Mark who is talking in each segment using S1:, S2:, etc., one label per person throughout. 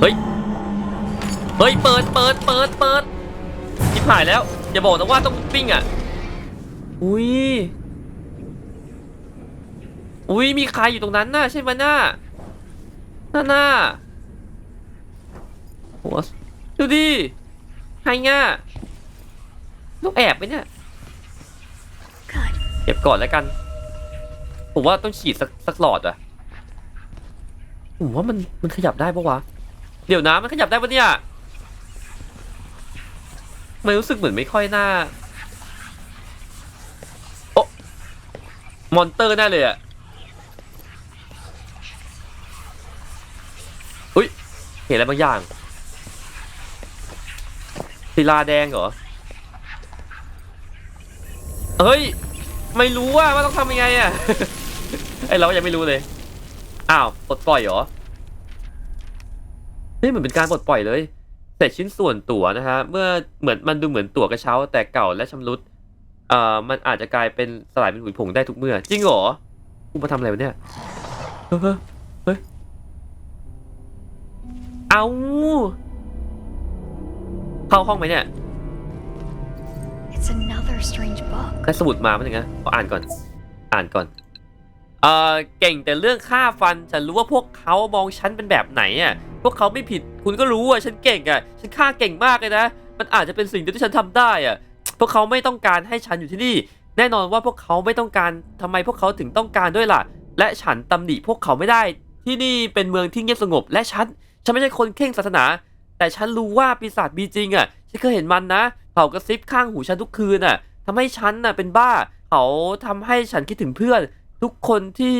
S1: เฮ้ย เฮ้ย เปิด เปิด เปิด เปิดที่ผ่ายแล้ว อย่าบอกนะว่าต้องปิ้งอะ อุ้ย อุ้ย มีใครอยู่ตรงนั้นน่ะใช่ไหมน่าน่าน่าโหดูดิใครง่ะต้องแอบไหมเนี่ย เก็บก่อนแล้วกัน ผมว่าต้องฉีดสักสักหลอดอะผมว่ามันมันขยับได้ปะวะ เดี๋ยวนะมันขยับได้ปะเนี่ยมันรู้สึกเหมือนไม่ค่อยน่าโอะมอนเตอร์แน่เลยอะอุ้ยเห็นอะไรบางอย่างศิลาแดงเหรอ เฮ้ย ไม่รู้ว่าว่าต้องทำยังไงอะไอเรายังไม่รู้เลย อ้าวปลดปล่อยเหรอ นี่เหมือนเป็นการปลดปล่อยเลยแต่ชิ้นส่วนตั๋วนะฮะเมื่อเหมือนมันดูเหมือนตั๋วกระเช้า แต่เก่าและชำรุดเอ่อมันอาจจะกลายเป็นสลายเป็นหุยผงได้ทุกเมื่อ จริงเหรอกูมาทำอะไรวะเนี่ยเฮ้ยเฮ้ยเอาเข้าห้องไหมเนี่ย
S2: It's another strange book.
S1: ได้สมุดมาเป็นยังไงขออ่านก่อน อ่านก่อน เอ่อ เก่งแต่เรื่องค่าฟัน ฉันรู้ว่าพวกเขามองฉันเป็นแบบไหนอะ พวกเขาไม่ผิด คุณก็รู้อะฉันเก่งอะฉันฆ่าเก่งมากเลยนะ มันอาจจะเป็นสิ่งเดียวที่ฉันทำได้อะพวกเขาไม่ต้องการให้ฉันอยู่ที่นี่ แน่นอนว่าพวกเขาไม่ต้องการทำไมพวกเขาถึงต้องการด้วยล่ะ และฉันตำหนิพวกเขาไม่ได้ ที่นี่เป็นเมืองที่เงียบสงบ และฉันฉันไม่ใช่คนเข่งศาสนา แต่ฉันรู้ว่าปีศาจมีจริงอะฉันเคยเห็นมันนะเผากระซิบข้างหูฉันทุกคืนอะทำให้ฉันน่ะเป็นบ้าเขาทำให้ฉันคิดถึงเพื่อน ทุกคนที่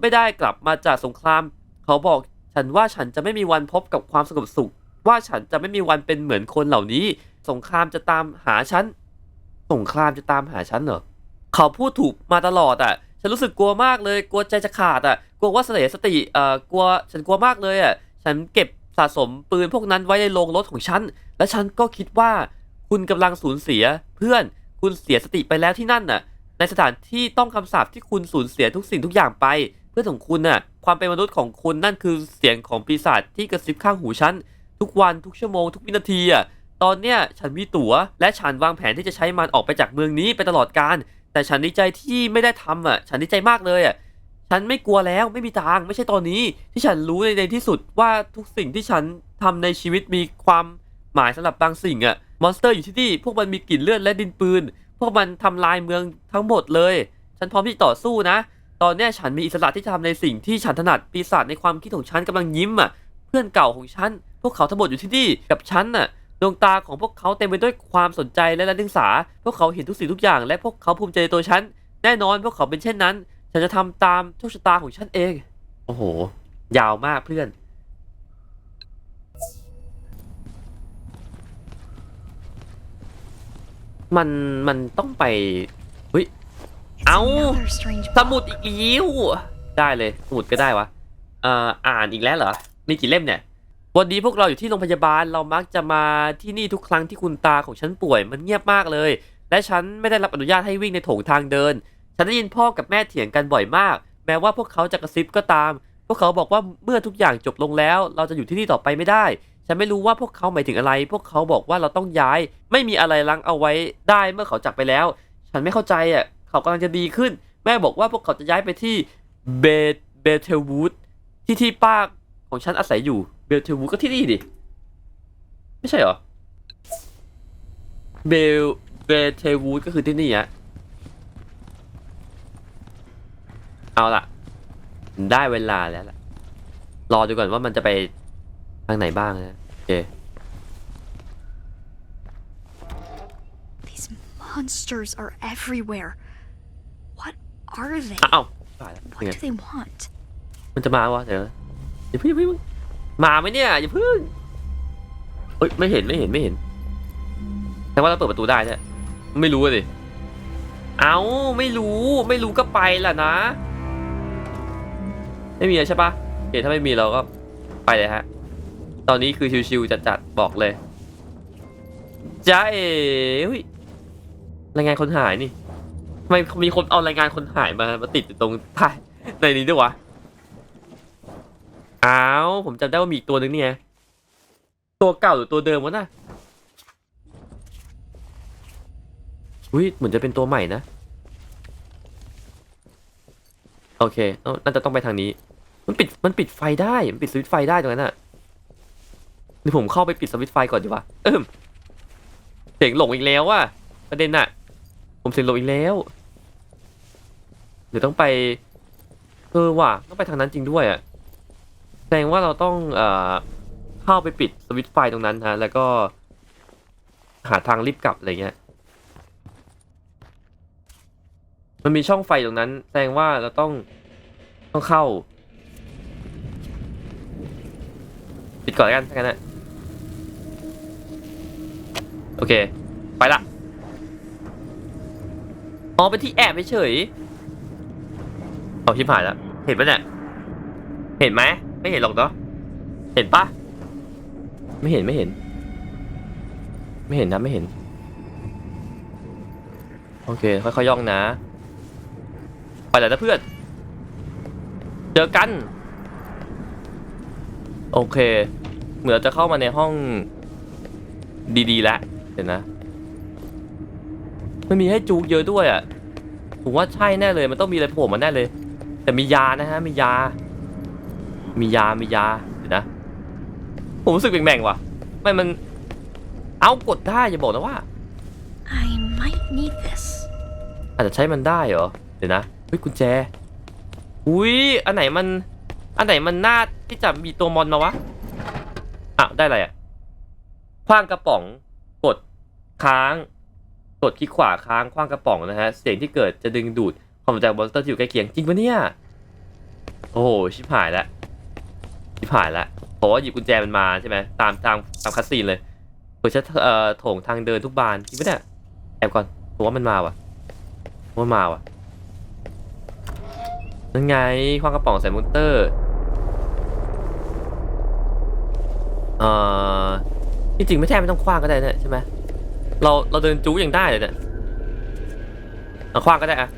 S1: ไม่ได้กลับมาจากสงคราม เขาบอก ฉันว่าฉันจะไม่มีวันพบกับความสงบสุข ว่าฉันจะไม่มีวันเป็นเหมือนคนเหล่านี้ สงครามจะตามหาฉัน สงครามจะตามหาฉันเหรอ เขาพูดถูกมาตลอดอะ ฉันรู้สึกกลัวมากเลย กลัวใจจะขาดอะ กลัวว่าเสลสติ เอ่อ กลัว ฉันกลัวมากเลยอะ ฉันเก็บสะสมปืนพวกนั้นไว้ในโรงรถของฉัน และฉันก็คิดว่าคุณกำลังสูญเสียเพื่อน คุณเสียสติไปแล้วที่นั่นน่ะ ในสถานที่ต้องคำสาปที่คุณสูญเสียทุกสิ่งทุกอย่างไป เพื่อนของคุณน่ะ ความเป็นมนุษย์ของคุณนั่นคือเสียงของปีศาจที่กระซิบข้างหูฉัน ทุกวันทุกชั่วโมงทุกวินาทีอะตอนเนี้ยฉันมีตั๋ว และฉันวางแผนที่จะใช้มันออกไปจากเมืองนี้ไปตลอดกาลแต่ฉันดีใจที่ไม่ได้ทำอะ ฉันดีใจมากเลยอะฉันไม่กลัวแล้วไม่มีทางไม่ใช่ตอนนี้ ที่ฉันรู้ในในที่สุดว่าทุกสิ่งที่ฉันทำในชีวิตมีความหมายสำหรับบางสิ่งอะมอนสเตอร์อยู่ที่นี่พวกมันมีกลิ่นเลือดและดินปืน พวกมันทำลายเมืองทั้งหมดเลย ฉันพร้อมที่จะต่อสู้นะ ตอนนี้ฉันมีอิสระที่จะทำในสิ่งที่ฉันถนัดปีศาจในความคิดของฉันกำลังยิ้มอะ เพื่อนเก่าของฉัน พวกเขาทั้งหมดอยู่ที่นี่กับฉันน่ะดวงตาของพวกเขาเต็มไปด้วยความสนใจและแรงดึงสา พวกเขาเห็นทุกสิ่งทุกอย่าง และพวกเขาภูมิใจในตัวฉัน แน่นอนพวกเขาเป็นเช่นนั้น ฉันจะทำตามโชคชะตาของฉันเอง โอ้โห ยาวมากเพื่อน มันมันต้องไป
S2: It's
S1: Ow.
S2: another strange
S1: สมุด
S2: book.
S1: อีกแล้วได้เลยสมุดก็ได้วะเอ่ออ่านอีกแล้วเหรอมีกี่เล่มเนี่ยวันนี้พวกเราอยู่ที่โรงพยาบาลเรามักจะมาที่นี่ทุกครั้งที่คุณตาของฉันป่วยมันเงียบมากเลย และฉันไม่ได้รับอนุญาตให้วิ่งในโถงทางเดิน ฉันได้ยินพ่อกับแม่เถียงกันบ่อยมาก แม้ว่าพวกเขาจะกระซิบก็ตาม พวกเขาบอกว่าเมื่อทุกอย่างจบลงแล้ว เราจะอยู่ที่นี่ต่อไปไม่ได้ ฉันไม่รู้ว่าพวกเขาหมายถึงอะไร พวกเขาบอกว่าเราต้องย้าย ไม่มีอะไรลังเอาไว้ได้เมื่อเขาจากไปแล้ว ฉันไม่เข้าใจอะ เขากำลังจะดีขึ้น แม่บอกว่าพวกเขาจะย้ายไปที่เบเบเทลวูดที่ที่ป้าของฉันอาศัยอยู่เบลเทลวูดก็ที่นี่ดิ ไม่ใช่เหรอเบลเบเทลวูดก็คือที่นี่อะเอาล่ะ ได้เวลาแล้วล่ะ รอดูก่อนว่ามันจะไปทางไหนบ้างนะโอเค
S2: These monsters are everywhere. What are they?
S1: อ้าวตายแล้ว
S2: What
S1: ยังไง
S2: do they want?
S1: มันจะมาวะเดี๋ยวนะอย่าเพิ่งอย่าเพิ่งมาไหมเนี่ยอย่าเพิ่งเฮ้ยไม่เห็นไม่เห็นไม่เห็นแต่ว่าเราเปิดประตูได้ใช่ไหมไม่รู้อะดิเอาไม่รู้ไม่รู้ก็ไปล่ะนะ ไม่มีอะใช่ปะโอเคถ้าไม่มีเราก็ไปเลยฮะ ตอนนี้คือชิวๆจัดๆบอกเลยจ้าเอ๋เฮ้ยรายงานคนหายนี่ทำ ไมมีคนเอารายงานคนหายมามาติดอยู่ตรงท้ายในนี้ด้วยวะ อ้าว ผมจำได้ว่ามีอีกตัวหนึ่งนี่ไง ตัวเก่าหรือตัวเดิมวะน่ะ อุ้ยเหมือนจะเป็นตัวใหม่นะ โอเคเอ้าน่าจะต้องไปทางนี้ มันปิด มันปิดไฟได้ มันปิดสวิตช์ไฟได้ตรงนั้นน่ะเดี๋ยวผมเข้าไปปิดสวิตช์ไฟก่อนดีกว่าเอิ่มเสียงหลงอีกแล้วว่ะประเด็นน่ะผมเสียงหลงอีกแล้ว เดี๋ยวต้องไปเออว่ะต้องไปทางนั้นจริงด้วยอะแสดงว่าเราต้องเอ่อเข้าไปปิดสวิตช์ไฟตรงนั้นฮะแล้วก็หาทางรีบกลับอะไรเงี้ย มันมีช่องไฟตรงนั้น แสดงว่าเราต้องต้องเข้า ปิดก่อนกันถ้างั้นนะโอเค ไปละอ๋อเป็นที่แอบเฉย เอาชิบหายแล้ว เห็นปะเนี่ย เห็นไหม ไม่เห็นหรอกเนาะ เห็นปะไม่เห็นไม่เห็น ไม่เห็นนะไม่เห็น โอเค ค่อยๆย่องนะ ไปแล้วนะเพื่อน เจอกัน โอเค เหมือนจะเข้ามาในห้องดีๆแล้วเดี๋ยวนะมันมีให้จูกเยอะด้วยอะ ผมว่าใช่แน่เลย มันต้องมีอะไรโผล่มาแน่เลย แต่มียานะฮะ มียา มียา มียา เดี๋ยวนะ ผมรู้สึกแบ่งๆว่ะ ไม่มัน เอากดได้อย่าบอกนะว่า
S2: I might need this.
S1: อาจจะใช้มันได้เหรอ เดี๋ยวนะ เฮ้ยกุญแจ อุ้ย อันไหนมัน อันไหนมันน่าที่จะมีตัวมอนมาวะอ้าวได้อะไรอะคว้างกระป๋อง กดค้าง กดคลิกขวาค้างคว้างกระป๋องนะฮะ เสียงที่เกิดจะดึงดูด ความสนใจอมอนสเตอร์ที่อยู่ใกล้เคียงจริงปะเนี่ย โอ้โหชิบหายแล้วชิบหายแล้วเพราะว่าหยิบกุญแจมันมาใช่ไหมตามตามตามคัสซีนเลยเปิดชัเอ่อโถงทางเดินทุกบานจริงปะเนี่ยแอบก่อนผมว่ามันมาว่ะว่ามาว่ะนั่นไงคว้างกระป๋องใส่มอนเตอร์เอ่อที่จริงไม่แทบไม่ต้องคว้างก็ได้เนี่ยใช่ไหมเราเราเดินจู๊ยังได้เลยเนี่ยเอาคว้างก็ได้อะ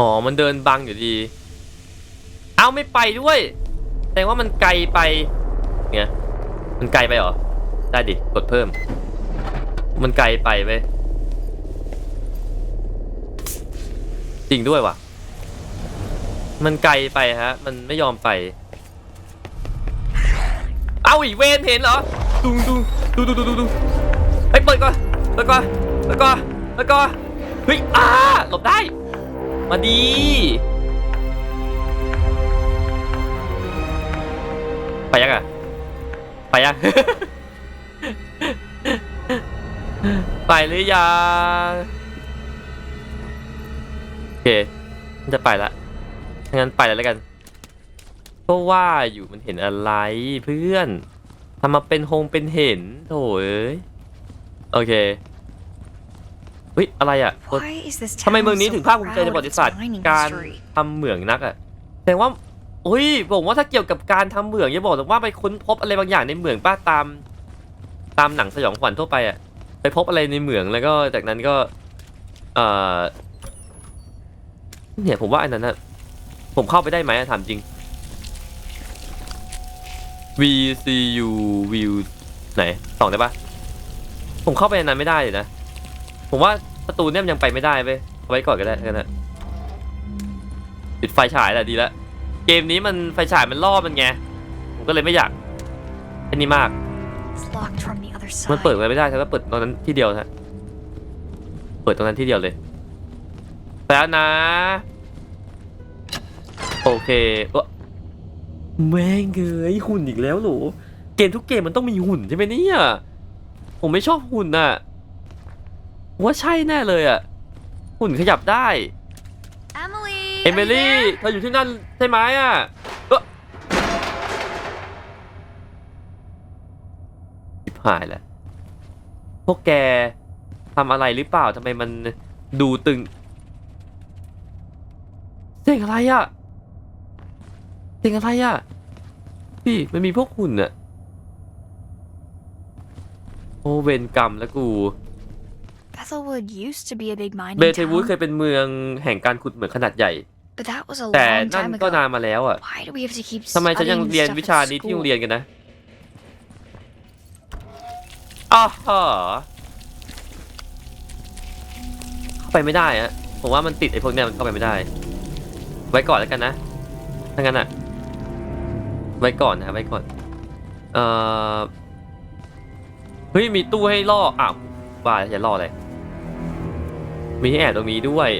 S1: อ๋อ มันเดินบังอยู่ดี เอาไม่ไปด้วยแสดงว่ามันไกลไปเนี่ยมันไกลไปเหรอ ได้ดิ กดเพิ่ม มันไกลไปเว้ยจริงด้วยว่ะ มันไกลไปฮะ มันไม่ยอมไป เอาอีเวนเห็นเหรอดูดูดูดูดูดูดูเฮ้ยเปิดก่อนเปิดก่อนเปิดก่อนเปิดก่อนเฮ้ยอ้าหลบได้ มาดี ไปยังอะ ไปยัง ไปหรือยังโอเคจะไปละงั้นไปเลยแล้วกันก็ว่าอยู่มันเห็นอะไรเพื่อนทำมาเป็นโฮงเป็นเห็นโถเอ้ย โอเค เฮ้ยอะไรอะ
S2: Why is this
S1: ทำไม
S2: town
S1: เมืองนี้
S2: so
S1: ถึงภาคภูมิใจใน
S2: proud
S1: ประ
S2: of
S1: วัติ
S2: its
S1: ศาสตร์
S2: mining
S1: การ
S2: history?
S1: ทำเหมืองนักอะแสดงว่าโอ้ยผมว่าถ้าเกี่ยวกับการทำเหมืองอย่าบอกแต่ว่าไปค้นพบอะไรบางอย่างในเหมืองป้าตาม ตามหนังสยองขวัญทั่วไปอะไปพบอะไรในเหมืองแล้วก็จากนั้นก็เอ่อเนี่ยผมว่าอันนั้นนะผมเข้าไปได้ไหมอะถามจริง VCU view ไหนส่องได้ปะผมเข้าไปในนั้นไม่ได้เลยนะ ผมว่าประตูเนี่ยมันยังไปไม่ได้เว้ยเอาไว้ก่อนก็ได้กันนะปิดไฟฉายแหละดีแล้วเกมนี้มันไฟฉายมันล่อมันไงผมก็เลยไม่อยากไอ้นี่มาก
S2: It's locked from the other
S1: มัน
S2: side.
S1: เปิดไว้ไม่ได้ใช่ไหมเปิดตรงนั้นที่เดียวนะฮะเปิดตรงนั้นที่เดียวเลยแล้วนะ โอเคเอ้อแม่งเอ้ยหุ่นอีกแล้วเหรอเกมทุกเกมมันต้องมีหุ่นใช่ไหมเนี่ยผมไม่ชอบหุ่นน่ะผม ว่าใช่แน่เลยอะหุ่นขยับได้
S2: Emily!
S1: เอมิลี่ เธออยู่ที่นั่นใช่ไหมอะเอ้อชิบหายแล้ว พวกแกทำอะไรหรือเปล่าทำไมมันดูตึงเสียงอะไรอะเสียงอะไรอะ พี่มันมีพวกหุ่นอะ โอเวนกรรมแล้วกู
S2: Bethelwood used to be a big mining
S1: เบเทวูด
S2: town.
S1: เคยเป็นเมืองแห่งการขุดเหมืองขนาดใหญ่
S2: But that was a
S1: แต่
S2: long
S1: นั่น
S2: time
S1: ก็
S2: ago.
S1: นานมาแล้วอะ
S2: Why do we have to keep
S1: ทำไมฉันยัง
S2: studying
S1: เรียน
S2: stuff
S1: วิ
S2: at
S1: ชานี้ที่โรง
S2: school?
S1: เรียนกันนะอ้าวเหรอเข้าไปไม่ได้อะผมว่ามันติดไอ้พวกเนี้ยมันเข้าไปไม่ได้ ไว้ก่อนแล้วกันนะ ถ้างั้นอะไว้ก่อนนะ ไว้ก่อน เอ่อ เฮ้ย มีตู้ให้ล่อ อ้าวว่าแล้วจะล่ออะไร มีที่แอบตรงนี้ด้วย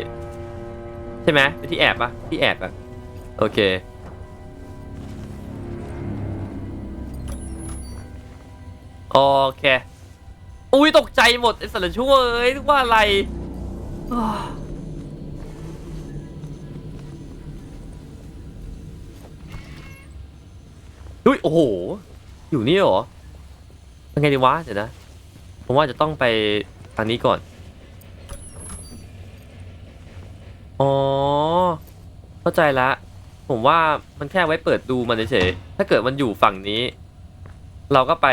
S1: ใช่ไหมเป็นที่แอบปะที่แอบอะโอเค โอเค อุ้ยตกใจหมดไอ้สัตว์ชั่วเอ้ยนึกว่าอะไร อุ้ยโอ้โห อยู่นี่เหรอยังไงดีวะเดี๋ยวนะ ผมว่าจะต้องไปทางนี้ก่อน อ๋อ เข้าใจละ ผมว่ามันแค่ไว้เปิดดูมันเฉยๆถ้าเกิดมันอยู่ฝั่งนี้ เราก็ไป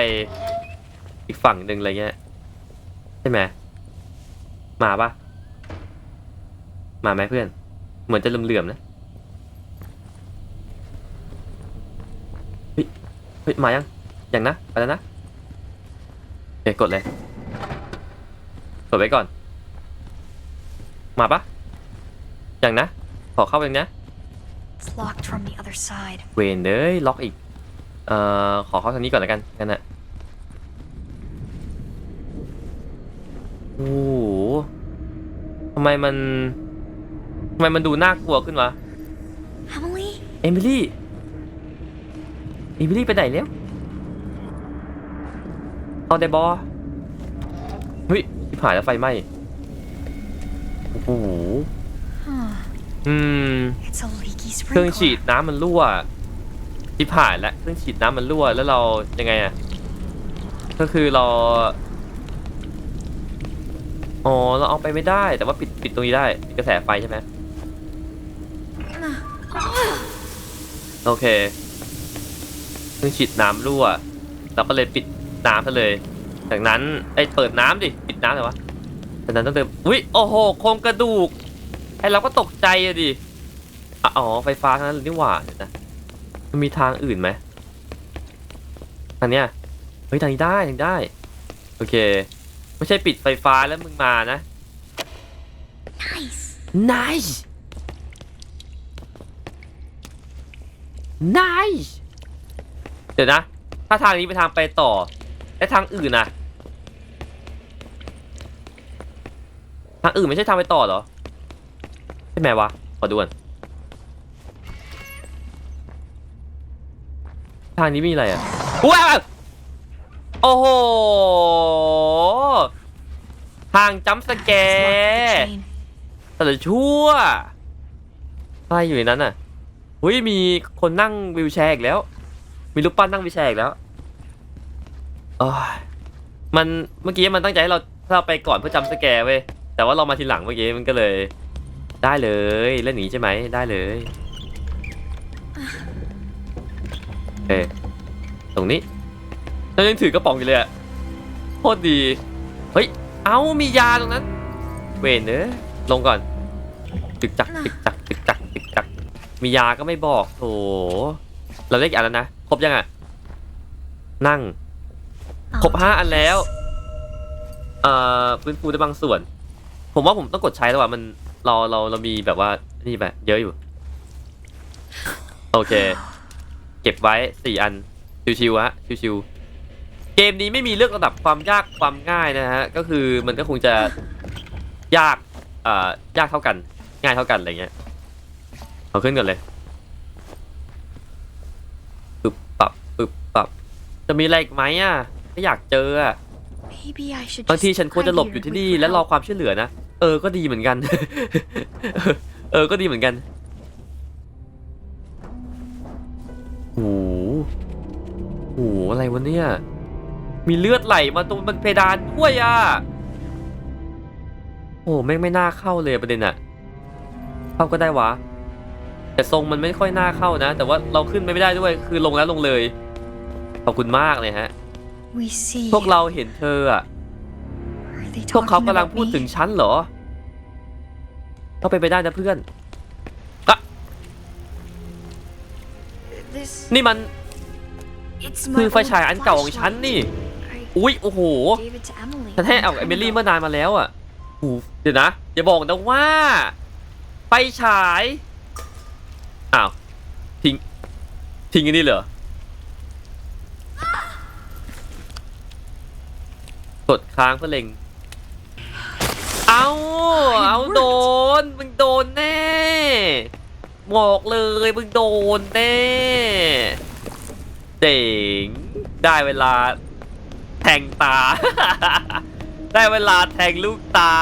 S1: อีกฝั่งหนึ่งอะไรเงี้ยใช่ไหมมาปะมาไหมเพื่อน เหมือนจะเหลื่อมๆนะเฮ้ยเฮ้ยมายังยังนะไปแล้วนะโอเคกดเลยกดไว้ก่อน มาปะ ยังนะ ขอเข้าไปนะ
S2: It's locked from the other side.
S1: เวนเอ้ยล็อกอีก เอ่อ ขอเข้าทางนี้ก่อนแล้วกันกันนะโอ้โหทำไมมันทำไมมันดูน่ากลัวขึ้นวะ
S2: Emily?
S1: เอมิลี่ เอมิลี่ไปไหนแล้วเอาได้บอเฮ้ยชิบหายแล้วไฟไหม้ โอ้โห
S2: Huh.
S1: อืม
S2: It's a leaky
S1: เครื่องฉีด
S2: sprinkler.
S1: น้ำมันรั่วที่ผ่านแล้วเครื่องฉีดน้ำมันรั่วแล้วเรายังไงอะก็คือเราอ๋อเราเอาไปไม่ได้ แต่ว่าปิดปิดตรงนี้ได้ปิดกระแสไฟใช่ไหมโอเค เครื่องฉีดน้ำรั่วเราก็เลยปิดน้ำซะเลย จากนั้นไอ้ยเปิดน้ำดิปิดน้ำเลยวะจากนั้นต้องเติมอุ้ยโอ้โหโครงกระดูก ไอ้เราก็ตกใจอะดิอะอ๋อไฟฟ้าทั้งนั้นเลยนี่หว่าเดี๋ยวนะมันมีทางอื่นไหมทางเนี้ยเฮ้ยทางนี้ได้ทางนี้ได้ โอเค ไม่ใช่ปิดไฟฟ้าแล้วมึงมานะ
S2: Nice.
S1: nice nice เดี๋ยวนะ ถ้าทางนี้เป็นทางไปต่อและทางอื่นนะทางอื่นไม่ใช่ทางไปต่อเหรอ ใช่ไหมวะ ขอดูก่อนทางนี้มีอะไรอะว้าวโอ้โห ทางจัมสแกร์แต่ละชั่วอะไรอยู่ในนั้นน่ะหุ้ยมีคนนั่งวิวแชร์อีกแล้ว มีรูปปั้นนั่งวิวแชร์อีกแล้วมันเมื่อกี้มันตั้งใจให้เราเราไปก่อนเพื่อจำสแกร์เว้ยแต่ว่าเรามาทีหลังเมื่อกี้มันก็เลย ได้เลยเล่นหนีใช่ไหมได้เลยโอเคตรงนี้เรายังถือกระป๋องอยู่เลยอะโคตรดี เฮ้ย เอ้ามียาตรงนั้น เวนเนอะลงก่อนจึกจักจึกจักจึกจักจึกจัก มียาก็ไม่บอกโถเราได้กี่อันแล้วนะ ครบยังอะ นั่ง ครบ
S2: Oh,
S1: ห้าอันแล้ว เอ่อฟื้นฟูได้บางส่วน ผมว่าผมต้องกดใช้แล้วว่ะมัน เราเราเรามีแบบว่านี่แบบเยอะอยู่ โอเค เก็บไว้สี่อัน ชิวๆฮะชิวๆเกมนี้ไม่มีเลือกระดับความยากความง่ายนะฮะ ก็คือมันก็คงจะยากเอ่อยากเท่ากัน ง่ายเท่ากันอะไรเงี้ยเอาขึ้นก่อนเลยปึ๊บปับปึ๊บปับ จะมีอะไรอีกไหมอะถ้าอยากเจออะ
S2: Maybe I should
S1: บางที
S2: just
S1: ฉันควรจะหลบ
S2: hide
S1: อยู่
S2: here
S1: ที่
S2: and
S1: นี่
S2: wait for
S1: และรอ
S2: help.
S1: ความช่วยเหลือนะ เออก็ดีเหมือนกัน เออเออก็ดีเหมือนกันโอ้โหโอ้โหอะไรวะเนี่ย มีเลือดไหลมาตรงบนเพดานด้วยอะ โอ้แม่งไม่น่าเข้าเลยประเด็นอะเข้าก็ได้วะ แต่ทรงมันไม่ค่อยน่าเข้านะ แต่ว่าเราขึ้นไปไม่ได้ด้วยคือลงแล้วลงเลย ขอบคุณมากเลยฮะ
S2: We see.
S1: พวกเราเห็นเธออะ
S2: Are they
S1: พวกเขา
S2: talking
S1: กำลัง
S2: about
S1: พูด
S2: me?
S1: ถึงฉันเหรอก็ไปนไปได้นะเพื่อนอะ
S2: This
S1: นี่มัน
S2: it's
S1: คือ
S2: my
S1: ไฟฉายอันเก่าของฉันนี่
S2: I
S1: อุ้ยโอ้โห
S2: gave it to Emily.
S1: ฉันให้เอาเอมิลี่เมื่อนานมาแล้วอะโอ้โหเดี๋ยวนะ อย่าบอกนะว่า ไฟฉาย อ้าว ทิ้ง ทิ้งอันนี้เหรอ กดค้างเพื่อเล็ง เอาเอาโดน มึงโดนแน่บอกเลยมึงโดนแน่เจ๋งได้เวลา แทงตา ได้เวลาแทงลูกตา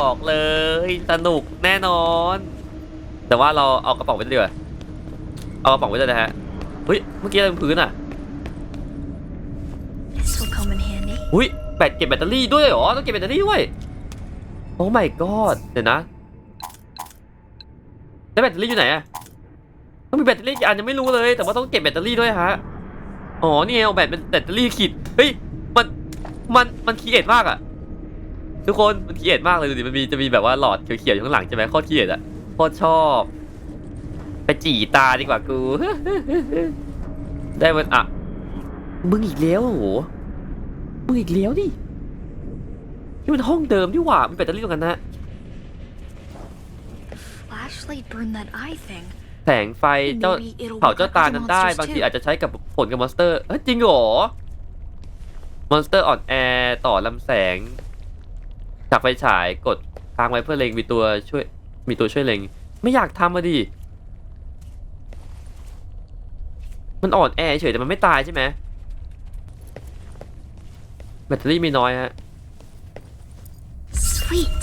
S1: บอกเลยสนุกแน่นอน แต่ว่าเราเอากระป๋องไปด้วยดีกว่าเอากระป๋องไปด้วยนะฮะเฮ้ยเมื่อกี้อะไรบนพื้นอะ
S2: This will come in handy.
S1: อุ้ยแบตเก็บแบตเตอรี่ด้วยเหรอต้องเก็บแบตเตอรี่ด้วย โอ้ my god เดี๋ยวนะแล้วแบตเตอรี่อยู่ไหนอะต้องมีแบตเตอรี่กี่อันยังไม่รู้เลย แต่ว่าต้องเก็บแบตเตอรี่ด้วยฮะ อ๋อ นี่ไงเอาแบตเป็นแบตเตอรี่ขีด เฮ้ย มัน มัน มันคีเอทมากอะทุกคน มันคีเอทมากเลยดูดิ มันมีจะมีแบบว่าหลอดเขียวๆอยู่ข้างหลังใช่ไหมโคตรคีเอทอะโคตรชอบ ไปจี่ตาดีกว่ากู ได้มันอะมึงอีกแล้วโอ้โหมึงอีกแล้วดิ นี่มันห้องเดิมที่หว่ามันแบตเตอรี่ตรงกันนะ
S2: Flashlight burned that eye thing.
S1: แสงไฟเจ้า
S2: Maybe it'll
S1: เผา
S2: work
S1: เจ้า
S2: on
S1: ตา
S2: other
S1: นั้นได้
S2: monsters
S1: บางที
S2: too.
S1: อาจจะใช้กับผลกับมอนสเตอร์เอ้ยจริงเหรอ มอนสเตอร์อ่อนแอต่อลำแสงจากไฟฉายกดค้างไว้เพื่อเล็งมีตัวช่วยมีตัวช่วยเล็ง ไม่อยากทำมาดิ มันอ่อนแอเฉยแต่มันไม่ตายใช่ไหมแบตเตอรี่มีน้อยฮะ
S2: Sweet.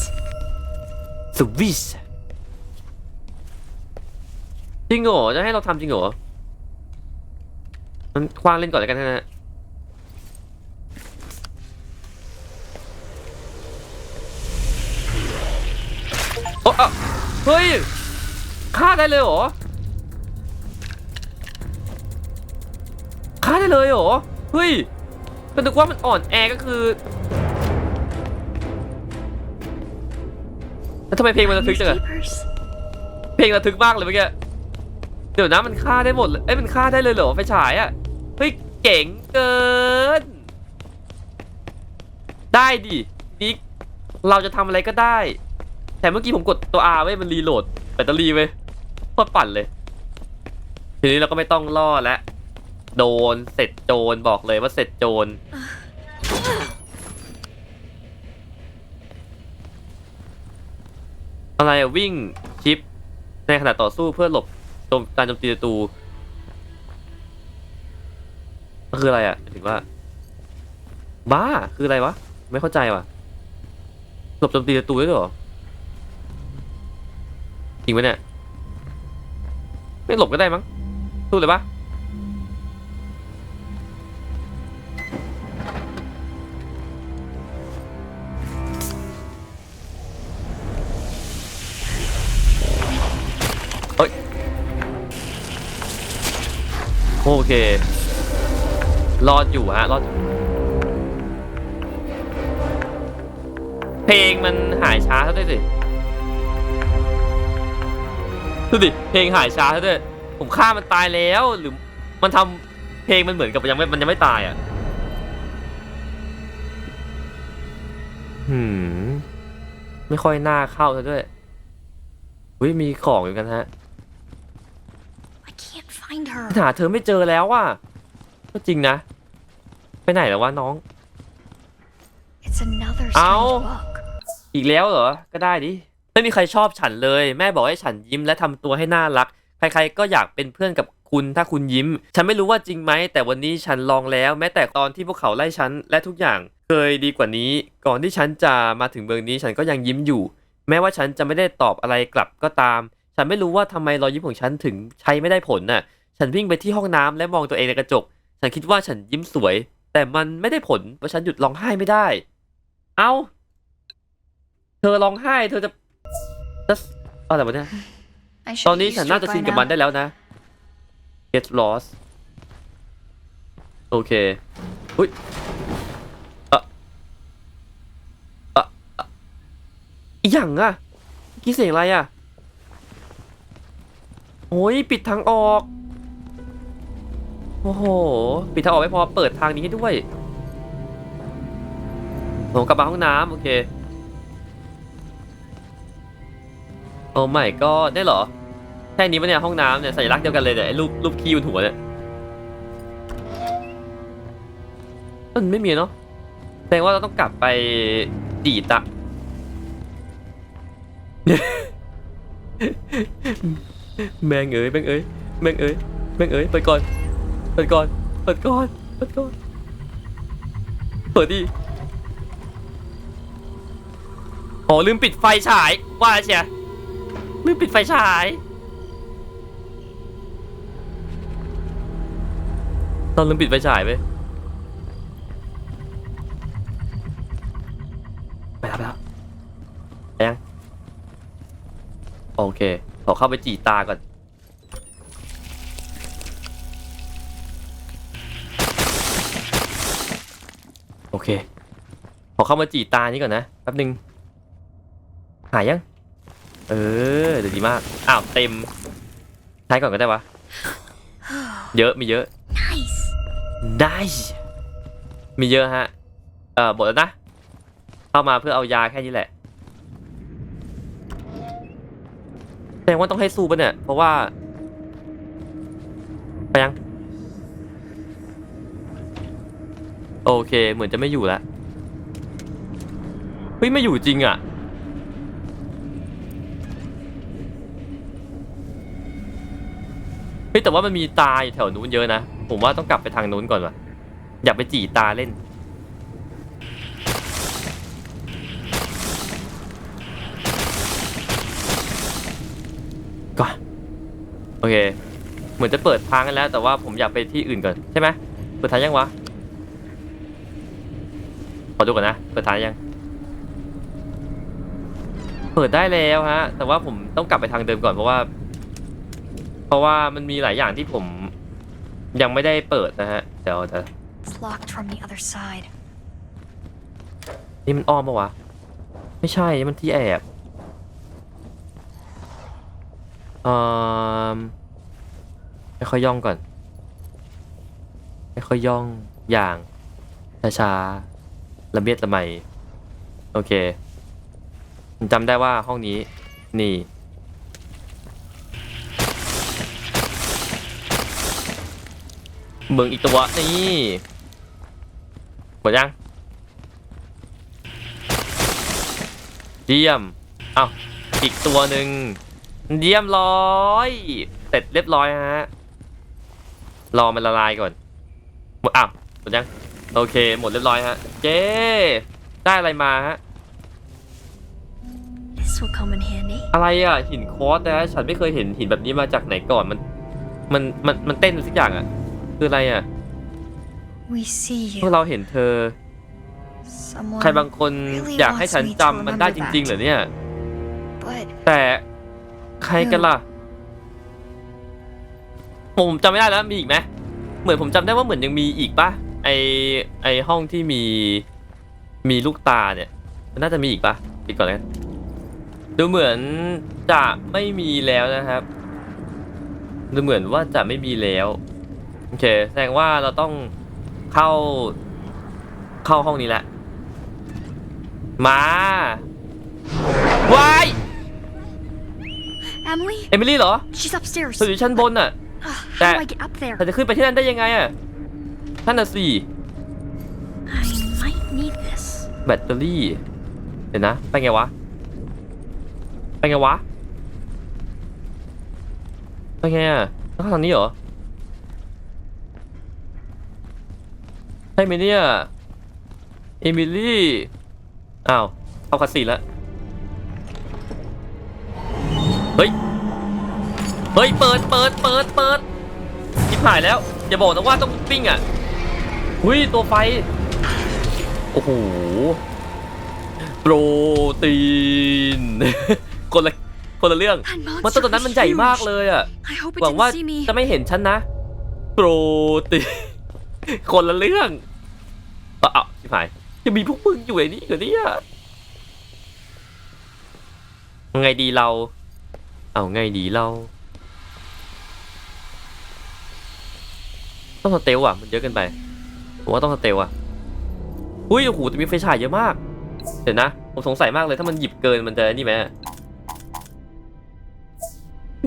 S1: สวิสจริงเหรอ จะให้เราทำจริงเหรอ มันคว้างเล่นก่อนแล้วกันนะ โอ้เฮ้ยฆ่าได้เลยเหรอฆ่าได้เลยเหรอ เฮ้ยเป็นนึกว่ามันอ่อนแอก็คือ ทำไมเพลงมันระทึกจังอะ
S2: Newspapers.
S1: เพลงระทึกมากเลยเมื่อกี้เดี๋ยวนะมันฆ่าได้หมดเลยเอ้ยมันฆ่าได้เลยเหรอไฟฉายอะเฮ้ยเจ๋งเกิน ได้ดินิกเราจะทำอะไรก็ได้ แต่เมื่อกี้ผมกดตัว R ไว้ยมันรีโหลดแบตเตอรี่ไว้ยโคตรปั่นเลย ทีนี้เราก็ไม่ต้องล่อแล้วโดนเสร็จโจรบอกเลยว่าเสร็จโจร อะไรอะวิ่งชิปในขณะต่อสู้เพื่อหลบโจมการโจมตีศัตรูมันคืออะไรอะถึงว่า บ้าคืออะไรวะ ไม่เข้าใจว่ะหลบโจมตีศัตรูด้วยเหรอจริงไหมเนี่ยไม่หลบก็ได้มั้งสู้เลยปะ เครอดอยู่ฮะรอดอยู่เพลงมันหายช้าซะด้วยสิดูดิเพลงหายช้าซะด้วยผมฆ่ามันตายแล้วหรือมันทำเพลงมันเหมือนกับยังไม่มันยังไม่ตายอะหืม ไม่ค่อยน่าเข้าซะด้วยอุ้ยมีของอยู่กันฮะ
S2: I can't find her.
S1: หาเธอไม่เจอแล้วว่ะก็จริงนะ ไปไหนแล้ววะน้อง
S2: It's another
S1: Ow.
S2: strange book.
S1: อีกแล้วเหรอ ก็ได้ดิ ไม่มีใครชอบฉันเลย แม่บอกให้ฉันยิ้มและทำตัวให้น่ารัก ใครๆก็อยากเป็นเพื่อนกับคุณถ้าคุณยิ้ม ฉันไม่รู้ว่าจริงไหม แต่วันนี้ฉันลองแล้ว แม้แต่ตอนที่พวกเขาไล่ฉันและทุกอย่าง เคยดีกว่านี้ ก่อนที่ฉันจะมาถึงเมืองนี้ ฉันก็ยังยิ้มอยู่ แม้ว่าฉันจะไม่ได้ตอบอะไรกลับก็ตาม ฉันไม่รู้ว่าทำไมรอยยิ้มของฉันถึงใช้ไม่ได้ผลน่ะ ฉันวิ่งไปที่ห้องน้ำและมองตัวเองในกระจก ฉันคิดว่าฉันยิ้มสวย แต่มันไม่ได้ผลเพราะฉันหยุดร้องไห้ไม่ได้ เอ้า เธอร้องไห้เธอจะจะอะไรวะเนี่ย
S2: I
S1: ตอน
S2: should
S1: นี้
S2: be
S1: ฉัน
S2: used to
S1: น่า
S2: it
S1: จะ
S2: by
S1: ชินกับมัน
S2: now.
S1: ได้แล้วนะ get lost โอเคอุ้ยเอะเอะเอะอีหยังอะเมื่อกี้เสียงอะไรอะโอ้ยปิดทางออก โอ้โห ปิดทางออกไม่พอเปิดทางนี้ให้ด้วยผมกลับมาห้องน้ำโอเค โอ้ไม่ก็ได้เหรอ แค่นี้ปะเนี่ยห้องน้ำเนี่ยสัญลักษณ์เดียวกันเลยเนี่ยไอ้รูปรูปขี้บนหัวเนี่ยมันไม่มีเนาะแสดงว่าเราต้องกลับไปดีดอะแมงเอ๋ยแมงเอ๋ยแมงเอ๋ยแมงเอ๋ยเปิดก่อน เปิดก่อน เปิดก่อน เปิดก่อน เปิดดิโอ้ลืมปิดไฟฉาย ว่าเชียลืมปิดไฟฉาย ตอนลืมปิดไฟฉายไปไปแล้วไปแล้วไปยัง โอเค ขอเข้าไปจีตาก่อน เค ขอเข้ามาจีตานี้ก่อนนะแป๊บนึง หายยัง เออเดี๋ยวดีมาก อ้าวเต็ม ใช้ก่อนก็ได้วะ เยอะมีเยอะ
S2: Nice.
S1: ได้ มีเยอะฮะ เอ่อหมดแล้วนะ เข้ามาเพื่อเอายาแค่นี้แหละแสดงว่าต้องให้สู้ปะเนี่ย เพราะว่า ไปยัง โอเค เหมือนจะไม่อยู่แล้วเฮ้ยไม่อยู่จริงอะ เฮ้ยแต่ว่ามันมีตาอยู่แถวนู้นเยอะนะ ผมว่าต้องกลับไปทางนู้นก่อนว่ะ อยากไปจีตาเล่น ก่อน โอเค เหมือนจะเปิดทางกันแล้ว แต่ว่าผมอยากไปที่อื่นก่อน ใช่ไหมเปิดทางยังวะ อดูก่อนนะ เปิดทางยัง เปิดได้แล้วฮะ แต่ว่าผมต้องกลับไปทางเดิมก่อนเพราะว่า เพราะว่ามันมีหลายอย่างที่ผมยังไม่ได้เปิดนะฮะ เดี๋ยวจะ
S2: It's locked from the other side.
S1: นี่มันอ้อมปะวะ ไม่ใช่นี่มันที่แอบเอ่อไม่ค่อยย่องก่อน ไม่ค่อยย่องอย่างช้าๆ ละเมียดละไมโอเคจำได้ว่าห้องนี้ นี่ เบิงอีกตัวนี่หมดยังเยี่ยมเอ้าอีกตัวหนึ่งเยี่ยมร้อยเสร็จเรียบร้อยฮะรอมันละลายก่อนหมดอ้าวหมดยัง โอเค หมดเรียบร้อยฮะเย้ได้อะไรมาฮะ
S2: This will come in handy.
S1: อะไรอะ หินคอสนะ ฉันไม่เคยเห็นหินแบบนี้มาจากไหนก่อนมัน มันมันมันเต้นสักอย่างอะ คืออะไรอะ
S2: We see
S1: พวก
S2: you.
S1: เราเห็นเธอ
S2: Someone.
S1: ใครบางคนอยากให้ฉันจำมันได้จริงๆเหรอเนี่ย
S2: But
S1: แต่ใครกันล่ะ ผมจำไม่ได้แล้วมีอีกไหมเหมือนผมจำได้ว่าเหมือนยังมีอีกปะ ไอไอห้องที่มีมีลูกตาเนี่ยมันน่าจะมีอีกปะปิดก่อนเลยกันดูเหมือนจะไม่มีแล้วนะครับ ดูเหมือนว่าจะไม่มีแล้วโอเคแสดงว่าเราต้องเข้าเข้าห้องนี้แหละมาวาย
S2: Emily,
S1: เอมิลี่เหรอ
S2: she's upstairs.
S1: เธออยู่ชั้นบนน่ะ
S2: Ugh,
S1: That-
S2: how do I get up there?
S1: เธอจะขึ้นไปที่นั่นได้ยังไงอะ นั่นน่ะสิ
S2: I might need this.
S1: แบตเตอรี่ เดี๋ยวนะ ไปไงวะ ไปไงวะ ไปไงอะต้องเข้าทางนี้เหรอ ใช่ไหมเนี่ย เอมิลี่ อ้าวเข้าคัสซีนแล้ว เฮ้ย เฮ้ย เปิด เปิด เปิด เปิดทิพหายแล้ว อย่าบอกนะว่าต้องปิ้งอะ หุ้ยตัวไฟ โอ้โห โปรตีน คนละคนละเรื่อง
S2: That
S1: มัน
S2: monster
S1: ตัวนั้น
S2: was
S1: มันใหญ่มาก
S2: huge.
S1: เลยอะ
S2: I hope it
S1: หวังว่า
S2: didn't see me.
S1: จะไม่เห็นฉันนะ โปรตีน คนละเรื่องอะอะชิบหาย จะมีพวกมึงอยู่ในนี้เหรอเนี่ยไงดีเรา เอาไงดีเรา ต้องสเตลอะ มันเยอะเกินไป ผมว่าต้องสเตลอะอุ้ยโอ้โหแต่มีไฟฉายเยอะมาก เดี๋ยวนะ ผมสงสัยมากเลยถ้ามันหยิบเกินมันจะนี่ไหม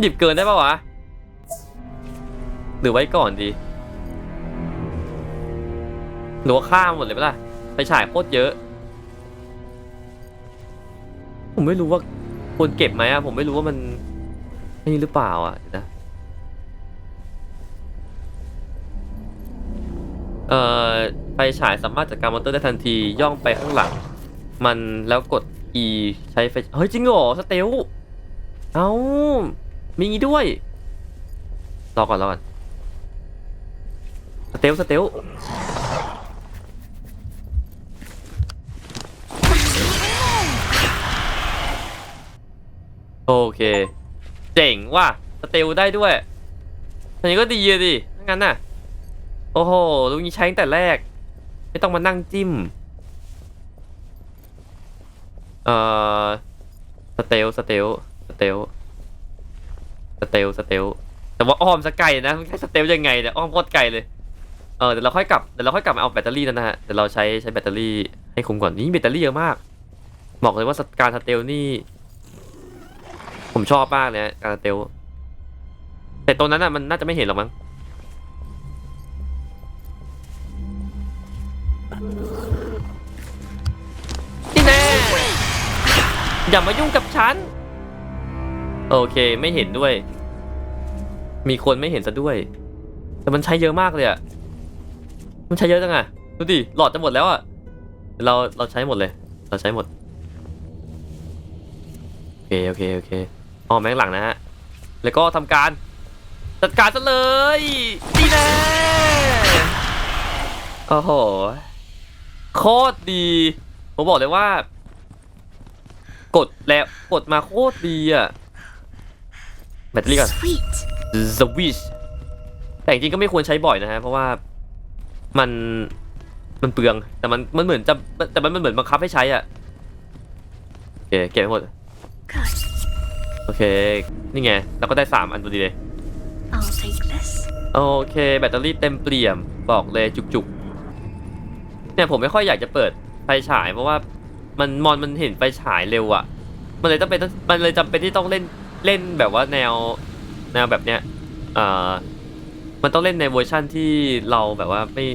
S1: หยิบเกินได้ปะวะ หรือไว้ก่อนดี หรือว่าข้ามหมดเลยปะล่ะ ไฟฉายโคตรเยอะ ผมไม่รู้ว่าควรเก็บไหมอะผมไม่รู้ว่ามันนี่หรือเปล่าอะนะ เอ่อไฟฉายสามารถจัดการมอเตอร์ได้ทันทีย่องไปข้างหลัง มันแล้วกด E ใช้ไฟเฮ้ยจริงเหรอสเตลเอ้ามีงี้ด้วยรอก่อนรอก่อนสเตลสเตลโอเค เจ๋งว่ะสเตลได้ด้วยอันนี้ก็ดีอะดิงั้นน่ะ โอ้โหลุงนี้ใช้ตั้งแต่แรก ไม่ต้องมานั่งจิ้ม เอ่อ สเตล สเตล สเตล สเตล สเตล แต่ว่าอ้อมสกไกนะมันแค่สเตลยังไงเนี่ยอ้อมโคตรไกลเลย เออเดี๋ยวเราค่อยกลับ เดี๋ยวเราค่อยกลับมาเอาแบตเตอรี่นั่นนะฮะ เดี๋ยวเราใช้ใช้แบตเตอรี่ให้คุ้มก่อน นี่แบตเตอรี่เยอะมาก บอกเลยว่าการสเตลนี่ ผมชอบมากเลยการสเตล แต่ตรงนั้นน่ะมันน่าจะไม่เห็นหรอกมั้ง นี่แน่อย่ามายุ่งกับฉัน โอเคไม่เห็นด้วย มีคนไม่เห็นซะด้วย แต่มันใช้เยอะมากเลยอะมันใช้เยอะจังอะดูดิหลอดจะหมดแล้วอะเราเราใช้หมดเลย เราใช้หมด โอเคโอเคโอเคอ๋อแม่งหลังนะฮะ แล้วก็ทำการจัดการซะเลยนี่แน่โอ้โห โคตรดี ผมบอกเลยว่า กดแล้วกดมาโคตรดีอะแบตเตอรี่ก่อน
S2: Sweet.
S1: สวิชแต่จริงๆก็ไม่ควรใช้บ่อยนะฮะ เพราะว่ามันมันเปลืองแต่มันมันเหมือนจะแต่มันมันเหมือนบังคับให้ใช้อะโอเคเก็บให้หมด
S2: Good.
S1: โอเค นี่ไงเราก็ได้ 3 อันพอดีเลย
S2: I'll take this.
S1: โอเค แบตเตอรี่เต็มเปี่ยม บอกเลยจุกๆ เนี่ยผมไม่ค่อยอยากจะเปิดไฟฉาย เพราะว่ามันมอนมันเห็นไฟฉายเร็วอะมันเลยจำเป็นต้องมันเลยจำเป็นที่ต้องเล่นเล่นแบบว่าแนวแนวแบบเนี้ยเอ่อมันต้องเล่นในเวอร์ชั่นที่เราแบบว่าไม่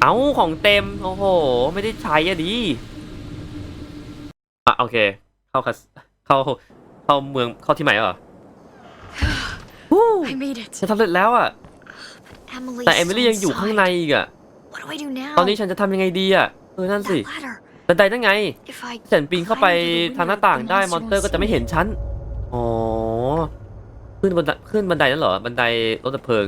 S1: เอ้าของเต็ม โอ้โห ไม่ได้ใช้อะดีอะโอเค เข้าคัสเข้าเข้าเมืองเข้าที่ใหม่แล้วเหรอวู้
S2: I made it.
S1: ฉันทำเสร็จแล้วอะ
S2: Emily.
S1: แต่เอมิลี่ยังอยู่ข้างในอีกอะ
S2: What do I do now?
S1: ตอนนี้ฉันจะทำยังไงดีอะเออนั่นสิ
S2: That ladder.
S1: บันไดนั่นไง
S2: If I
S1: ฉันปีนเข้าไป
S2: climb through the
S1: ทางหน้า
S2: window,
S1: ต่าง
S2: the
S1: ได้
S2: monster
S1: มอนสเตอร์
S2: won't
S1: ก็จะไม่
S2: see
S1: เห็นฉัน อ๋อ ขึ้นบันไดขึ้นบันไดรถดับเพลิงนั่นเหรอ บันไดรถดับเพลิง